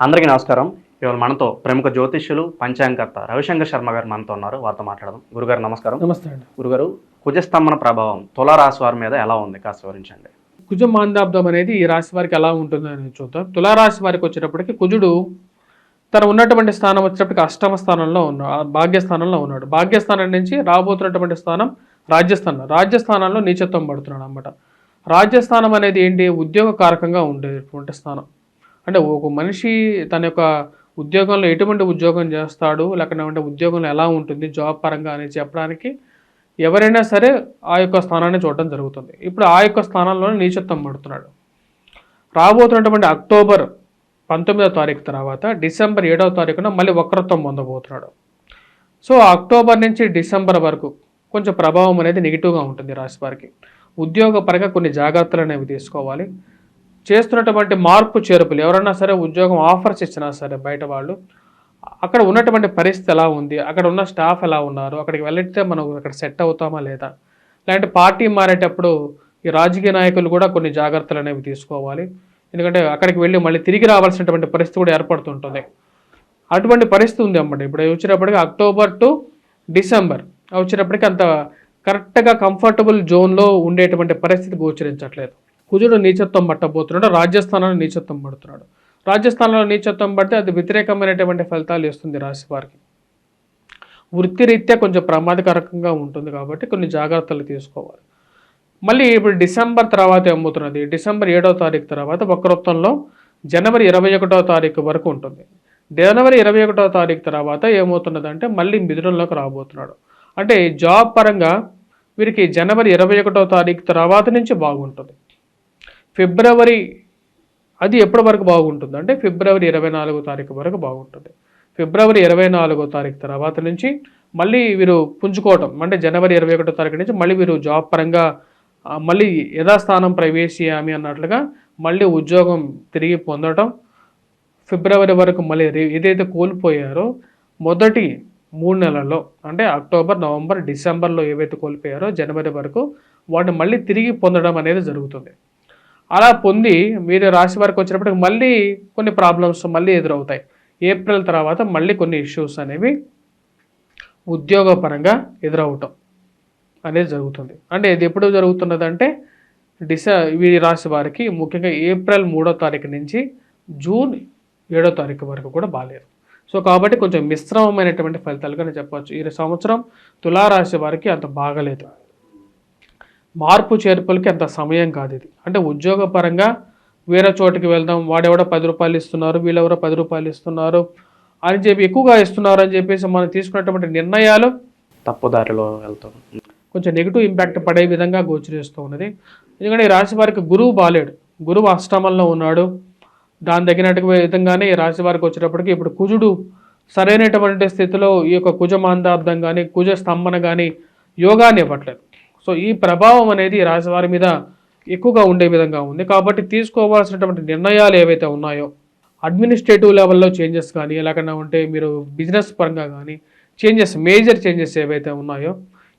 అందరికీ నమస్కారం. ఇవాళ మనతో ప్రముఖ జ్యోతిష్యులు పంచాంగకర్త రవిశంకర్ శర్మ గారు మనతో ఉన్నారు. వారితో మాట్లాడదాం. గురుగారు నమస్కారం. నమస్తే అండి. గురుగారు కుజస్తంభన ప్రభావం తులారాశి వారి మీద ఎలా ఉంది? కాస్త వివరించండి. కుజ మాందాబ్దం అనేది ఈ రాశి వారికి ఎలా ఉంటుందని చూద్దాం. తులారాశి వారికి వచ్చేటప్పటికి కుజుడు తను ఉన్నటువంటి స్థానం వచ్చేటప్పటికి అష్టమ స్థానంలో ఉన్నాడు భాగ్యస్థానంలో ఉన్నాడు. భాగ్యస్థానం నుంచి రాబోతున్నటువంటి స్థానం రాజ్యస్థానం. రాజ్యస్థానంలో నీచత్వం పడుతున్నాడు అనమాట రాజ్యస్థానం అనేది ఏంటి? ఉద్యోగ కారకంగా ఉండేటువంటి స్థానం. అంటే ఒక మనిషి తన యొక్క ఉద్యోగంలో ఎటువంటి ఉద్యోగం చేస్తాడు లేకపోతే ఉద్యోగంలో ఎలా ఉంటుంది జాబ్ పరంగా అని చెప్పడానికి ఎవరైనా సరే ఆ యొక్క స్థానాన్ని చూడటం జరుగుతుంది. ఇప్పుడు ఆ యొక్క స్థానంలోనే నీచత్వం పడుతున్నాడు. రాబోతున్నటువంటి అక్టోబర్ పంతొమ్మిదవ తారీఖు తర్వాత డిసెంబర్ ఏడవ తారీఖున మళ్ళీ వక్రత్వం పొందబోతున్నాడు. సో అక్టోబర్ నుంచి డిసెంబర్ వరకు కొంచెం ప్రభావం అనేది నెగిటివ్గా ఉంటుంది ఈ రాశి వారికి. ఉద్యోగపరంగా కొన్ని జాగ్రత్తలు అనేవి తీసుకోవాలి. చేస్తున్నటువంటి మార్పు చేర్పులు ఎవరైనా సరే ఉద్యోగం ఆఫర్స్ ఇచ్చినా సరే బయట వాళ్ళు అక్కడ ఉన్నటువంటి పరిస్థితి ఎలా ఉంది అక్కడ ఉన్న స్టాఫ్ ఎలా ఉన్నారు అక్కడికి వెళ్ళితే మనం అక్కడ సెట్ అవుతామా లేదా? లేదంటే పార్టీ మారేటప్పుడు ఈ రాజకీయ నాయకులు కూడా కొన్ని జాగ్రత్తలు అనేవి తీసుకోవాలి. ఎందుకంటే అక్కడికి వెళ్ళి మళ్ళీ తిరిగి రావాల్సినటువంటి పరిస్థితి కూడా ఏర్పడుతుంటుంది. అటువంటి పరిస్థితి ఉంది అమ్మండి ఇప్పుడు వచ్చేటప్పటికి అక్టోబర్ టు డిసెంబర్ వచ్చేటప్పటికి అంత కరెక్ట్గా కంఫర్టబుల్ జోన్లో ఉండేటువంటి పరిస్థితి గోచరించట్లేదు. కుజుడు నీచత్వం పట్టబోతున్నాడు రాజస్థానంలో నీచత్వం పడుతున్నాడు. రాజస్థానంలో నీచత్వం పడితే అది వ్యతిరేకమైనటువంటి ఫలితాలు ఇస్తుంది రాశి వారికి. వృత్తిరీత్యా కొంచెం ప్రమాదకరంగా ఉంటుంది కాబట్టి కొన్ని జాగ్రత్తలు తీసుకోవాలి. మళ్ళీ ఇప్పుడు డిసెంబర్ తర్వాత అమ్ముతున్నది డిసెంబర్ ఏడవ తారీఖు తర్వాత వక్రత్వంలో జనవరి ఇరవై ఒకటో తారీఖు వరకు ఉంటుంది. జనవరి ఇరవై ఒకటో తారీఖు తర్వాత ఏమవుతున్నదంటే మళ్ళీ మిథునంలోకి రాబోతున్నాడు. అంటే జాబ్ పరంగా వీరికి జనవరి ఇరవై ఒకటో తారీఖు తర్వాత నుంచి బాగుంటుంది. ఫిబ్రవరి అది ఎప్పటి వరకు బాగుంటుంది? అంటే ఫిబ్రవరి ఇరవై నాలుగో తారీఖు వరకు బాగుంటుంది. ఫిబ్రవరి ఇరవై నాలుగో తారీఖు తర్వాత నుంచి మళ్ళీ వీరు పుంజుకోవటం అంటే జనవరి ఇరవై ఒకటో తారీఖు నుంచి మళ్ళీ వీరు జాబ్ పరంగా మళ్ళీ యథాస్థానం ప్రవేశయామి అన్నట్లుగా మళ్ళీ ఉద్యోగం తిరిగి పొందటం ఫిబ్రవరి వరకు మళ్ళీ ఏదైతే కోల్పోయారో మొదటి మూడు నెలల్లో అంటే అక్టోబర్ నవంబర్ డిసెంబర్లో ఏవైతే కోల్పోయారో జనవరి వరకు వాటిని మళ్ళీ తిరిగి పొందడం అనేది జరుగుతుంది. అలా పొంది మీరు రాశి వారికి వచ్చినప్పటికి మళ్ళీ కొన్ని ప్రాబ్లమ్స్ మళ్ళీ ఎదురవుతాయి. ఏప్రిల్ తర్వాత మళ్ళీ కొన్ని ఇష్యూస్ అనేవి ఉద్యోగపరంగా ఎదురవటం అనేది జరుగుతుంది. అంటే ఇది ఎప్పుడు జరుగుతున్నదంటే డిస ఈ రాశి వారికి ముఖ్యంగా ఏప్రిల్ మూడో తారీఖు నుంచి జూన్ ఏడో తారీఖు వరకు కూడా బాగాలేదు సో కాబట్టి కొంచెం మిశ్రమమైనటువంటి ఫలితాలుగా నేను చెప్పవచ్చు. ఈ సంవత్సరం తులారాశి వారికి అంత బాగలేదు. మార్పు చేర్పులకి అంత సమయం కాదు ఇది. అంటే ఉద్యోగపరంగా వేరే చోటికి వెళ్దాం వాడెవడో పది రూపాయలు ఇస్తున్నారు వీళ్ళెవరో పది రూపాయలు ఇస్తున్నారు అని చెప్పి ఎక్కువగా ఇస్తున్నారు అని చెప్పేసి మనం తీసుకున్నటువంటి నిర్ణయాలు తప్పుదారిలో వెళ్తాం. కొంచెం నెగిటివ్ ఇంపాక్ట్ పడే విధంగా గోచరిస్తూ ఉన్నది. ఎందుకంటే ఈ రాశి వారికి గురువు బాలేడు. గురువు అష్టమంలో ఉన్నాడు. దాని తగినట్టు విధంగానే ఈ రాశి వారికి వచ్చేటప్పటికి ఇప్పుడు కుజుడు సరైనటువంటి స్థితిలో ఈ యొక్క కుజ మాందాబ్దం కానీ కుజ స్తంభన కానీ యోగాన్ని ఇవ్వట్లేదు. సో ఈ ప్రభావం అనేది ఈ రాశి వారి మీద ఎక్కువగా ఉండే విధంగా ఉంది. కాబట్టి తీసుకోవాల్సినటువంటి నిర్ణయాలు ఏవైతే ఉన్నాయో అడ్మినిస్ట్రేటివ్ లెవెల్లో చేంజెస్ కానీ ఎలాగైనా ఉంటే మీరు బిజినెస్ పరంగా కానీ చేంజెస్ మేజర్ చేంజెస్ ఏవైతే ఉన్నాయో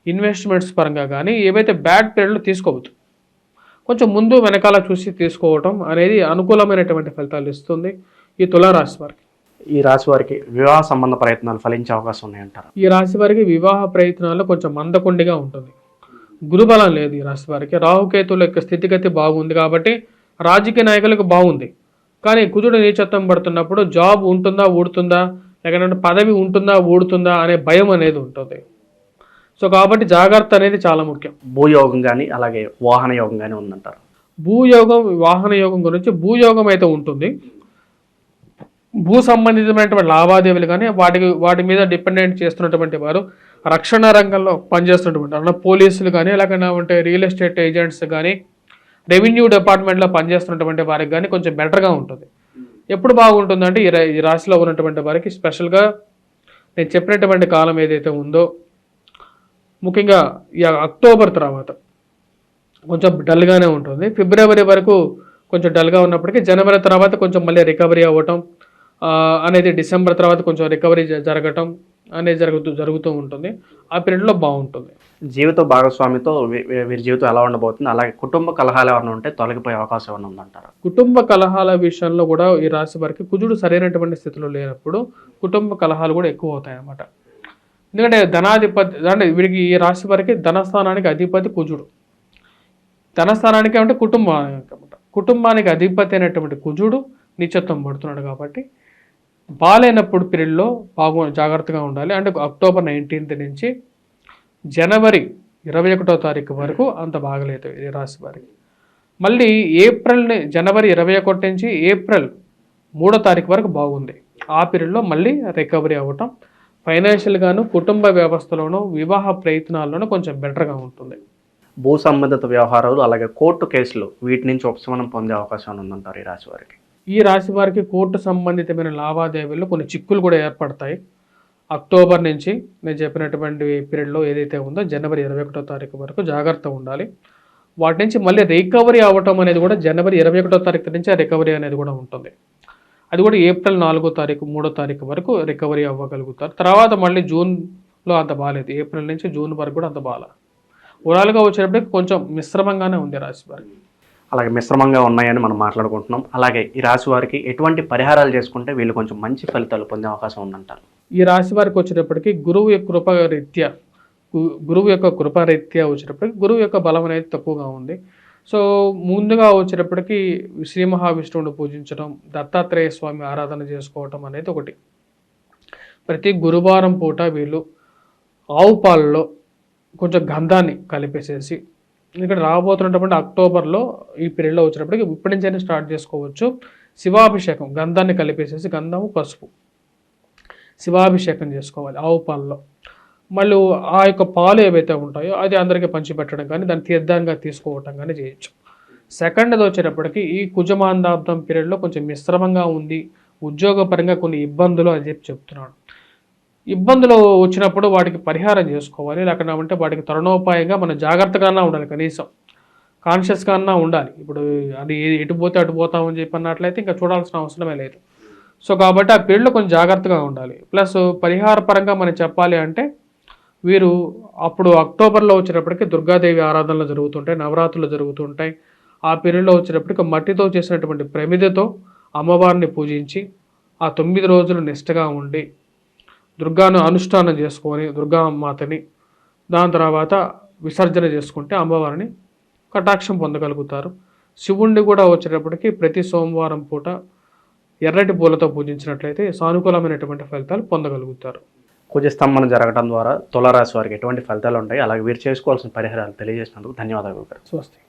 ఇన్వెస్ట్మెంట్స్ పరంగా కానీ ఏవైతే బ్యాడ్ పీరియడ్లో తీసుకోవద్దు. కొంచెం ముందు వెనకాల చూసి తీసుకోవటం అనేది అనుకూలమైనటువంటి ఫలితాలు ఇస్తుంది ఈ తులారాశి వారికి. ఈ రాశి వారికి వివాహ సంబంధ ప్రయత్నాలు ఫలించే అవకాశం ఉన్నాయంటారు. ఈ రాశి వారికి వివాహ ప్రయత్నాల్లో కొంచెం మందకొండిగా ఉంటుంది. గురుబలం లేదు ఈ రాశి వారికి. రాహుకేతుల యొక్క స్థితిగతి బాగుంది కాబట్టి రాజకీయ నాయకులకు బాగుంది. కానీ కుజుడు నీచత్వం పడుతున్నప్పుడు జాబ్ ఉంటుందా ఊడుతుందా? లేకపోతే పదవి ఉంటుందా ఊడుతుందా అనే భయం అనేది ఉంటుంది. సో కాబట్టి జాగ్రత్త అనేది చాలా ముఖ్యం. భూయోగం కానీ అలాగే వాహన యోగం కానీ ఉందంటారు. భూయోగం వాహన యోగం గురించి భూయోగం అయితే ఉంటుంది. భూ సంబంధితమైనటువంటి లావాదేవీలు కానీ వాటికి వాటి మీద డిపెండెంట్ చేస్తున్నటువంటి వారు రక్షణ రంగంలో పనిచేస్తున్నటువంటి అంటే పోలీసులు కానీ ఎలాగైనా ఉంటే రియల్ ఎస్టేట్ ఏజెంట్స్ కానీ రెవెన్యూ డిపార్ట్మెంట్లో పనిచేస్తున్నటువంటి వారికి కానీ కొంచెం బెటర్గా ఉంటుంది. ఎప్పుడు బాగుంటుందంటే ఈ ఈ రాశిలో ఉన్నటువంటి వారికి స్పెషల్గా నేను చెప్పినటువంటి కాలం ఏదైతే ఉందో ముఖ్యంగా ఈ అక్టోబర్ తర్వాత కొంచెం డల్గానే ఉంటుంది. ఫిబ్రవరి వరకు కొంచెం డల్గా ఉన్నప్పటికీ జనవరి తర్వాత కొంచెం మళ్ళీ రికవరీ అవ్వటం అనేది డిసెంబర్ తర్వాత కొంచెం రికవరీ జ- జరగటం అనేది జరుగుతూ జరుగుతూ ఉంటుంది. ఆ పీరియడ్లో బాగుంటుంది. జీవిత భాగస్వామితో వీరి జీవితం ఎలా ఉండబోతుంది? అలాగే కుటుంబ కలహాలు ఏమైనా ఉంటే తొలగిపోయే అవకాశం ఏమైనా ఉందంటారా? కుటుంబ కలహాల విషయంలో కూడా ఈ రాశి వారికి కుజుడు సరైనటువంటి స్థితిలో లేనప్పుడు కుటుంబ కలహాలు కూడా ఎక్కువ అవుతాయి అన్నమాట ఎందుకంటే ధనాధిపతి అంటే వీరికి ఈ రాశి వారికి ధనస్థానానికి అధిపతి కుజుడు. ధనస్థానానికి అంటే కుటుంబానికి అన్నమాట. కుటుంబానికి అధిపతి అయినటువంటి కుజుడు నిత్యత్వం పడుతున్నాడు కాబట్టి బాగాలేనప్పుడు పీరియడ్లో బాగు జాగ్రత్తగా ఉండాలి. అంటే అక్టోబర్ నైన్టీన్త్ నుంచి జనవరి ఇరవై ఒకటో తారీఖు వరకు అంత బాగలేదు ఈ రాశి వారికి. మళ్ళీ ఏప్రిల్ జనవరి ఇరవై ఒకటి నుంచి ఏప్రిల్ మూడో తారీఖు వరకు బాగుంది. ఆ పీరియడ్లో మళ్ళీ రికవరీ అవ్వటం ఫైనాన్షియల్గాను కుటుంబ వ్యవస్థలోనూ వివాహ ప్రయత్నాల్లోనూ కొంచెం బెటర్గా ఉంటుంది. భూ సంబంధిత వ్యవహారాలు అలాగే కోర్టు కేసులు వీటి నుంచి ఉపశమనం పొందే అవకాశం ఉందంటారు ఈ రాశి వారికి. ఈ రాశి వారికి కోర్టు సంబంధితమైన లావాదేవీల్లో కొన్ని చిక్కులు కూడా ఏర్పడతాయి. అక్టోబర్ నుంచి నేను చెప్పినటువంటి పీరియడ్లో ఏదైతే ఉందో జనవరి ఇరవై ఒకటో తారీఖు వరకు జాగ్రత్త ఉండాలి. వాటి నుంచి మళ్ళీ రికవరీ అవ్వటం అనేది కూడా జనవరి ఇరవై ఒకటో తారీఖు నుంచి ఆ రికవరీ అనేది కూడా ఉంటుంది. అది కూడా ఏప్రిల్ నాలుగో తారీఖు మూడో తారీఖు వరకు రికవరీ అవ్వగలుగుతారు. తర్వాత మళ్ళీ జూన్లో అంత బాగాలేదు ఏప్రిల్ నుంచి జూన్ వరకు కూడా అంత బాగాల ఓవరాల్గా వచ్చేటప్పటికి కొంచెం మిశ్రమంగానే ఉంది రాశి వారికి. అలాగే మిశ్రమంగా ఉన్నాయని మనం మాట్లాడుకుంటున్నాం. అలాగే ఈ రాశి వారికి ఎటువంటి పరిహారాలు చేసుకుంటే వీళ్ళు కొంచెం మంచి ఫలితాలు పొందే అవకాశం ఉందంటారు. ఈ రాశి వారికి వచ్చేటప్పటికి గురువు యొక్క కృప రీత్యా గు- గురువు యొక్క కృపారీత్యా వచ్చేటప్పటికి గురువు యొక్క బలం అనేది తక్కువగా ఉంది. సో ముందుగా వచ్చేటప్పటికి శ్రీ మహావిష్ణువుని పూజించడం దత్తాత్రేయ స్వామి ఆరాధన చేసుకోవటం అనేది ఒకటి. ప్రతి గురువారం పూట వీళ్ళు ఆవు పాలలో కొంచెం గంధాన్ని కలిపేసేసి ఇక్కడ రాబోతున్నటువంటి అక్టోబర్లో ఈ పీరియడ్లో వచ్చినప్పటికీ ఇప్పటి నుంచైనా స్టార్ట్ చేసుకోవచ్చు. శివాభిషేకం గంధాన్ని కలిపేసేసి గంధము పసుపు. శివాభిషేకం చేసుకోవాలి ఆవు పాలలో. మళ్ళీ ఆ యొక్క పాలు ఏవైతే ఉంటాయో అది అందరికీ పంచిపెట్టడం కానీ దాన్ని తీర్థంగా తీసుకోవటం కానీ చేయొచ్చు. సెకండ్ది వచ్చేటప్పటికి ఈ కుజమాందాబ్దం పీరియడ్లో కొంచెం మిశ్రమంగా ఉంది ఉద్యోగపరంగా కొన్ని ఇబ్బందులు అని చెప్పి చెప్తున్నాడు ఇబ్బందులు వచ్చినప్పుడు వాటికి పరిహారం చేసుకోవాలి. లేకపోతే వాటికి తరుణోపాయంగా మనం జాగ్రత్తగానే ఉండాలి కనీసం. కాన్షియస్గానే ఉండాలి. ఇప్పుడు అది ఎటు పోతే అటు పోతామని చెప్పి అన్నట్లయితే ఇంకా చూడాల్సిన అవసరమే లేదు. సో కాబట్టి ఆ పీరియడ్లో కొంచెం జాగ్రత్తగా ఉండాలి. ప్లస్ పరిహార పరంగా మనం చెప్పాలి అంటే వీరు అప్పుడు అక్టోబర్లో వచ్చినప్పటికీ దుర్గాదేవి ఆరాధనలు జరుగుతుంటాయి నవరాత్రులు జరుగుతుంటాయి. ఆ పీరియడ్లో వచ్చినప్పటికీ మట్టితో చేసినటువంటి ప్రమిదతో అమ్మవారిని పూజించి ఆ తొమ్మిది రోజులు నిష్టగా ఉండి దుర్గాను అనుష్ఠానం చేసుకొని దుర్గామాతని దాని తర్వాత విసర్జన చేసుకుంటే అమ్మవారిని కటాక్షం పొందగలుగుతారు. శివుణ్ణి కూడా వచ్చేటప్పటికి ప్రతి సోమవారం పూట ఎర్రటి పూలతో పూజించినట్లయితే సానుకూలమైనటువంటి ఫలితాలు పొందగలుగుతారు. కుజస్తంభన జరగడం ద్వారా తులారాశి వారికి ఎటువంటి ఫలితాలు ఉంటాయి? అలాగే వీరు చేసుకోవాల్సిన పరిహారాలు తెలియజేసినందుకు ధన్యవాదాలు గురుగారు. స్వస్తి.